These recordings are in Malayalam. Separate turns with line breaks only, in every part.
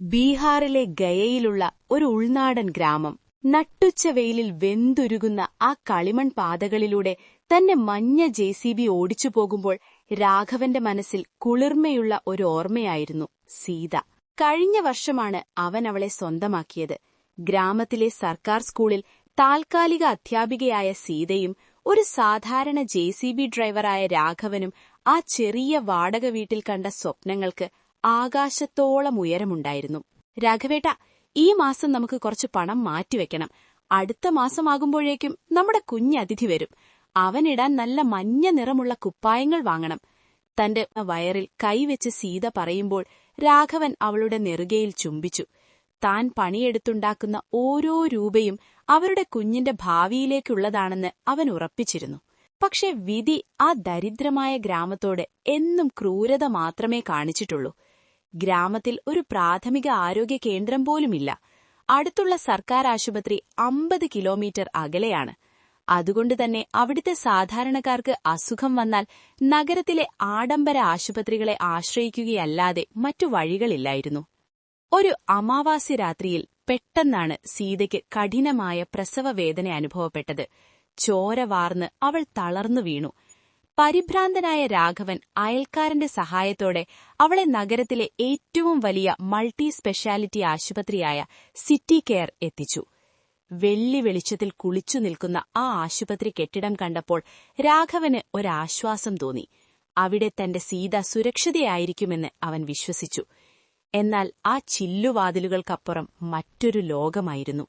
ബീഹാറിലെ ഗയയിലുള്ള ഒരു ഉൾനാടൻ ഗ്രാമം. നട്ടുച്ച വെയിലിൽ വെന്തുരുകുന്ന ആ കളിമൺ പാതകളിലൂടെ തന്നെ മഞ്ഞ ജെ സി ബി ഓടിച്ചു പോകുമ്പോൾ രാഘവന്റെ മനസ്സിൽ കുളിർമയുള്ള ഒരു ഓർമ്മയായിരുന്നു സീത. കഴിഞ്ഞ വർഷമാണ് അവൻ അവളെ സ്വന്തമാക്കിയത്. ഗ്രാമത്തിലെ സർക്കാർ സ്കൂളിൽ താൽക്കാലിക അധ്യാപികയായ സീതയും ഒരു സാധാരണ ജെ ഡ്രൈവറായ രാഘവനും ആ ചെറിയ വാടക വീട്ടിൽ കണ്ട സ്വപ്നങ്ങൾക്ക് ആകാശത്തോളം ഉയരമുണ്ടായിരുന്നു. രാഘവേട്ട ഈ മാസം നമുക്ക് കുറച്ച് പണം മാറ്റിവെക്കണം. അടുത്ത മാസമാകുമ്പോഴേക്കും നമ്മുടെ കുഞ്ഞതിഥി വരും. അവനിടാൻ നല്ല മഞ്ഞ നിറമുള്ള കുപ്പായങ്ങൾ വാങ്ങണം. തന്റെ വയറിൽ കൈവച്ച് സീത പറയുമ്പോൾ രാഘവൻ അവളുടെ നെറുകയിൽ ചുംബിച്ചു. താൻ പണിയെടുത്തുണ്ടാക്കുന്ന ഓരോ രൂപയും അവരുടെ കുഞ്ഞിന്റെ ഭാവിയിലേക്കുള്ളതാണെന്ന് അവൻ ഉറപ്പിച്ചിരുന്നു. പക്ഷെ വിധി ആ ദരിദ്രമായ ഗ്രാമത്തോട് എന്നും ക്രൂരത മാത്രമേ കാണിച്ചിട്ടുള്ളൂ. ഗ്രാമത്തിൽ ഒരു പ്രാഥമിക ആരോഗ്യ കേന്ദ്രം പോലുമില്ല. അടുത്തുള്ള സർക്കാർ ആശുപത്രി അമ്പത് കിലോമീറ്റർ അകലെയാണ്. അതുകൊണ്ട് തന്നെ അവിടുത്തെ സാധാരണക്കാർക്ക് അസുഖം വന്നാൽ നഗരത്തിലെ ആഡംബര ആശുപത്രികളെ ആശ്രയിക്കുകയല്ലാതെ മറ്റു വഴികളില്ലായിരുന്നു. ഒരു അമാവാസ്യ രാത്രിയിൽ പെട്ടെന്നാണ് സീതയ്ക്ക് കഠിനമായ പ്രസവവേദന അനുഭവപ്പെട്ടത്. ചോര വാർന്ന് അവൾ തളർന്നു വീണു. പരിഭ്രാന്തനായ രാഘവൻ അയൽക്കാരന്റെ സഹായത്തോടെ അവളെ നഗരത്തിലെ ഏറ്റവും വലിയ മൾട്ടി സ്പെഷ്യാലിറ്റി ആശുപത്രിയായ സിറ്റി കെയർ എത്തിച്ചു. വെള്ളി വെളിച്ചത്തിൽ കുളിച്ചു നിൽക്കുന്ന ആ ആശുപത്രി കെട്ടിടം കണ്ടപ്പോൾ രാഘവന് ഒരാശ്വാസം തോന്നി. അവിടെ തന്റെ സീത സുരക്ഷിതയായിരിക്കുമെന്ന് അവൻ വിശ്വസിച്ചു. എന്നാൽ ആ ചില്ലുവാതിലുകൾക്കപ്പുറം മറ്റൊരു ലോകമായിരുന്നു.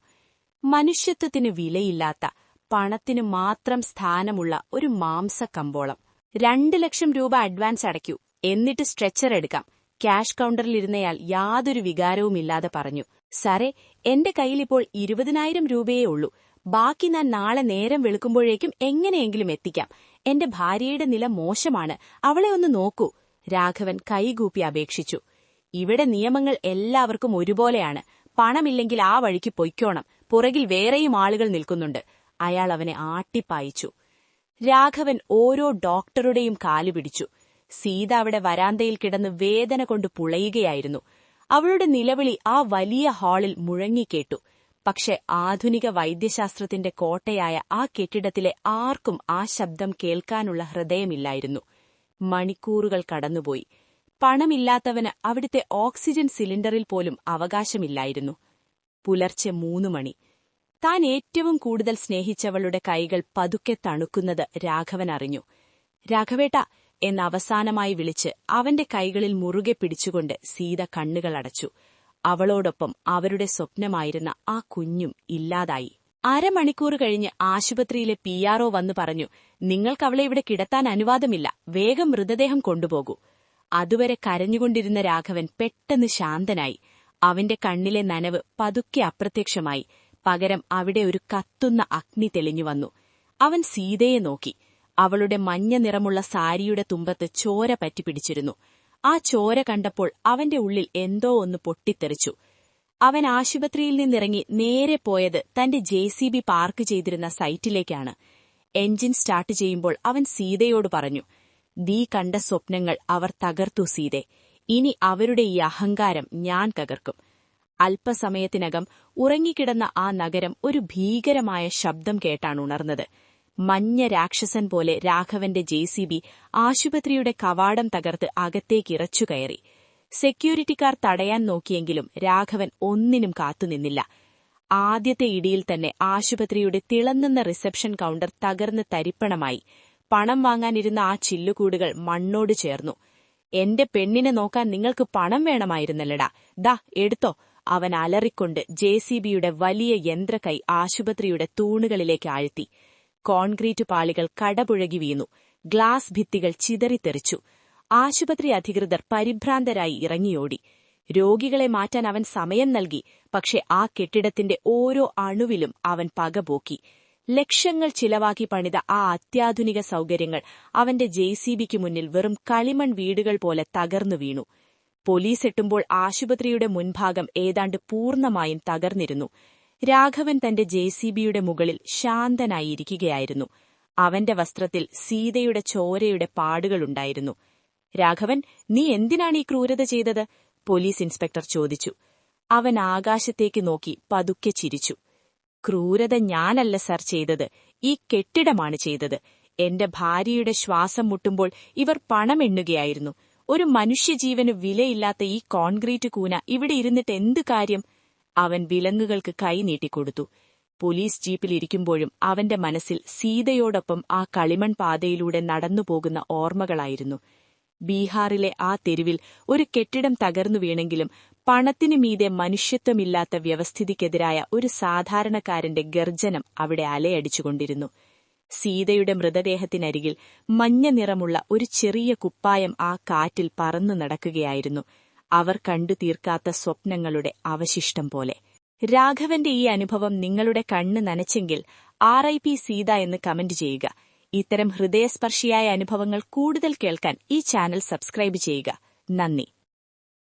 മനുഷ്യത്വത്തിന് വിലയില്ലാത്ത പണത്തിനു മാത്രം സ്ഥാനമുള്ള ഒരു മാംസ മാംസക്കമ്പോളം. രണ്ട് ലക്ഷം രൂപ അഡ്വാൻസ് അടയ്ക്കൂ. എന്നിട്ട് സ്ട്രെച്ചർ എടുക്കാം. ക്യാഷ് കൗണ്ടറിലിരുന്നയാൾ യാതൊരു വികാരവുമില്ലാതെ പറഞ്ഞു സാറേ എന്റെ കയ്യിലിപ്പോൾ ഇരുപതിനായിരം രൂപയേ ഉള്ളൂ. ബാക്കി ഞാൻ നാളെ നേരം വെളുക്കുമ്പോഴേക്കും എങ്ങനെയെങ്കിലും എത്തിക്കാം. എന്റെ ഭാര്യയുടെ നില മോശമാണ്. അവളെ ഒന്ന് നോക്കൂ. രാഘവൻ കൈകൂപ്പി അപേക്ഷിച്ചു. ഇവിടെ നിയമങ്ങൾ എല്ലാവർക്കും ഒരുപോലെയാണ്. പണമില്ലെങ്കിൽ ആ വഴിക്ക് പൊയ്ക്കോണം. പുറകിൽ വേറെയും ആളുകൾ നിൽക്കുന്നുണ്ട്. അയാൾ അവനെ ആട്ടിപ്പായിച്ചു. രാഘവൻ ഓരോ ഡോക്ടറുടെയും കാലു പിടിച്ചു. സീത അവിടെ വരാന്തയിൽ കിടന്ന് വേദന കൊണ്ട് പുളയുകയായിരുന്നു. അവളുടെ നിലവിളി ആ വലിയ ഹാളിൽ മുഴങ്ങിക്കേട്ടു. പക്ഷെ ആധുനിക വൈദ്യശാസ്ത്രത്തിന്റെ കോട്ടയായ ആ കെട്ടിടത്തിലെ ആർക്കും ആ ശബ്ദം കേൾക്കാനുള്ള ഹൃദയമില്ലായിരുന്നു. മണിക്കൂറുകൾ കടന്നുപോയി. പണമില്ലാത്തവന് അവിടുത്തെ ഓക്സിജൻ സിലിണ്ടറിൽ പോലും അവകാശമില്ലായിരുന്നു. പുലർച്ചെ മൂന്നു മണി. താൻ ഏറ്റവും കൂടുതൽ സ്നേഹിച്ചവളുടെ കൈകൾ പതുക്കെ തണുക്കുന്നത് രാഘവൻ അറിഞ്ഞു. രാഘവേട്ട എന്ന് അവസാനമായി വിളിച്ച് അവന്റെ കൈകളിൽ മുറുകെ പിടിച്ചുകൊണ്ട് സീത കണ്ണുകളടച്ചു അവളോടൊപ്പം അവരുടെ സ്വപ്നമായിരുന്ന ആ കുഞ്ഞും ഇല്ലാതായി. അരമണിക്കൂർ കഴിഞ്ഞ് ആശുപത്രിയിലെ പി ആർഒ വന്നു പറഞ്ഞു നിങ്ങൾക്കവളെ ഇവിടെ കിടത്താൻ അനുവാദമില്ല വേഗം മൃതദേഹം കൊണ്ടുപോകൂ. അതുവരെ കരഞ്ഞുകൊണ്ടിരുന്ന രാഘവൻ പെട്ടെന്ന് ശാന്തനായി. അവന്റെ കണ്ണിലെ നനവ് പതുക്കെ അപ്രത്യക്ഷമായി. പകരം അവിടെ ഒരു കത്തുന്ന അഗ്നി തെളിഞ്ഞു വന്നു. അവൻ സീതയെ നോക്കി. അവളുടെ മഞ്ഞ നിറമുള്ള സാരിയുടെ തുമ്പത്ത് ചോര പറ്റിപ്പിടിച്ചിരുന്നു ആ ചോര കണ്ടപ്പോൾ അവന്റെ ഉള്ളിൽ എന്തോ ഒന്ന് പൊട്ടിത്തെറിച്ചു. അവൻ ആശുപത്രിയിൽ നിന്നിറങ്ങി നേരെ പോയത് തന്റെ ജെ സി ബി പാർക്ക് ചെയ്തിരുന്ന സൈറ്റിലേക്കാണ്. എഞ്ചിൻ സ്റ്റാർട്ട് ചെയ്യുമ്പോൾ അവൻ സീതയോട് പറഞ്ഞു ദീ കണ്ട സ്വപ്നങ്ങൾ അവർ തകർത്തു സീതെ. ഇനി അവരുടെ ഈ അഹങ്കാരം ഞാൻ തകർക്കും. അല്പസമയത്തിനകം ഉറങ്ങിക്കിടന്ന ആ നഗരം ഒരു ഭീകരമായ ശബ്ദം കേട്ടാണ് ഉണർന്നത്. മഞ്ഞ രാക്ഷസൻ പോലെ രാഘവന്റെ ജെ സി ബി ആശുപത്രിയുടെ കവാടം തകർത്ത് അകത്തേക്ക് അകത്തേക്കിറച്ചുകയറി സെക്യൂരിറ്റിക്കാർ തടയാൻ നോക്കിയെങ്കിലും രാഘവൻ ഒന്നിനും കാത്തുനിന്നില്ല ആദ്യത്തെ ഇടിയിൽ തന്നെ ആശുപത്രിയുടെ തിളങ്ങുന്ന റിസപ്ഷൻ കൌണ്ടർ തകർന്ന് തരിപ്പണമായി. പണം വാങ്ങാനിരുന്ന ആ ചില്ലുകൂടുകൾ മണ്ണോട് ചേർന്നു. എന്റെ പെണ്ണിനെ നോക്കാൻ നിങ്ങൾക്ക് പണം വേണമായിരുന്നല്ലടാ. ദാ എടുത്തോ. അവൻ അലറിക്കൊണ്ട് ജെ സി ബിയുടെ വലിയ യന്ത്രക്കൈ ആശുപത്രിയുടെ തൂണുകളിലേക്ക് ആഴ്ത്തി. കോൺക്രീറ്റ് പാളികൾ കടപുഴകി വീണു. ഗ്ലാസ് ഭിത്തികൾ ചിതറിത്തെറിച്ചു. ആശുപത്രി അധികൃതർ പരിഭ്രാന്തരായി ഇറങ്ങിയോടി. രോഗികളെ മാറ്റാൻ അവൻ സമയം നൽകി പക്ഷെ ആ കെട്ടിടത്തിന്റെ ഓരോ അണുവിലും അവൻ പകപോക്കി ലക്ഷങ്ങൾ ചിലവാക്കി പണിത ആ അത്യാധുനിക സൗകര്യങ്ങൾ അവന്റെ ജെസിബിക്ക് മുന്നിൽ വെറും കളിമൺ വീടുകൾ പോലെ തകർന്നു വീണു. പോലീസ് എട്ടുമ്പോൾ ആശുപത്രിയുടെ മുൻഭാഗം ഏതാണ്ട് പൂർണമായും തകർന്നിരുന്നു. രാഘവൻ തന്റെ ജെ സി ബിയുടെ മുകളിൽ ശാന്തനായിരിക്കുകയായിരുന്നു. അവന്റെ വസ്ത്രത്തിൽ സീതയുടെ ചോരയുടെ പാടുകളുണ്ടായിരുന്നു. രാഘവൻ നീ എന്തിനാണ് ഈ ക്രൂരത ചെയ്തത്? പോലീസ് ഇൻസ്പെക്ടർ ചോദിച്ചു. അവൻ ആകാശത്തേക്ക് നോക്കി പതുക്കെ ചിരിച്ചു. ക്രൂരത ഞാനല്ല സർ ചെയ്തത്. ഈ കെട്ടിടമാണ് ചെയ്തത്. എന്റെ ഭാര്യയുടെ ശ്വാസം മുട്ടുമ്പോൾ ഇവർ പണമെണ്ണുകയായിരുന്നു. ഒരു മനുഷ്യജീവന് വിലയില്ലാത്ത ഈ കോൺക്രീറ്റ് കൂന ഇവിടെ ഇരുന്നിട്ട് എന്ത് കാര്യം? അവൻ വിലങ്ങുകൾക്ക് കൈ നീട്ടിക്കൊടുത്തു. പോലീസ് ജീപ്പിലിരിക്കുമ്പോഴും അവന്റെ മനസ്സിൽ സീതയോടൊപ്പം ആ കളിമൺ പാതയിലൂടെ നടന്നുപോകുന്ന ഓർമ്മകളായിരുന്നു. ബീഹാറിലെ ആ തെരുവിൽ ഒരു കെട്ടിടം തകർന്നു വീണെങ്കിലും പണത്തിനു മീതെ മനുഷ്യത്വമില്ലാത്ത വ്യവസ്ഥിതിക്കെതിരായ ഒരു സാധാരണക്കാരന്റെ ഗർജനം അവിടെ അലയടിച്ചുകൊണ്ടിരുന്നു. സീതയുടെ മൃതദേഹത്തിനരികിൽ മഞ്ഞ നിറമുള്ള ഒരു ചെറിയ കുപ്പായം ആ കാറ്റിൽ പറന്നു നടക്കുകയായിരുന്നു. അവർ കണ്ടു തീർക്കാത്ത സ്വപ്നങ്ങളുടെ അവശിഷ്ടം പോലെ. രാഘവന്റെ ഈ അനുഭവം നിങ്ങളുടെ കണ്ണ് നനച്ചെങ്കിൽ ആർ ഐ പി സീത എന്ന് കമന്റ് ചെയ്യുക. ഇത്തരം ഹൃദയസ്പർശിയായ അനുഭവങ്ങൾ കൂടുതൽ കേൾക്കാൻ ഈ ചാനൽ സബ്സ്ക്രൈബ് ചെയ്യുക. നന്ദി.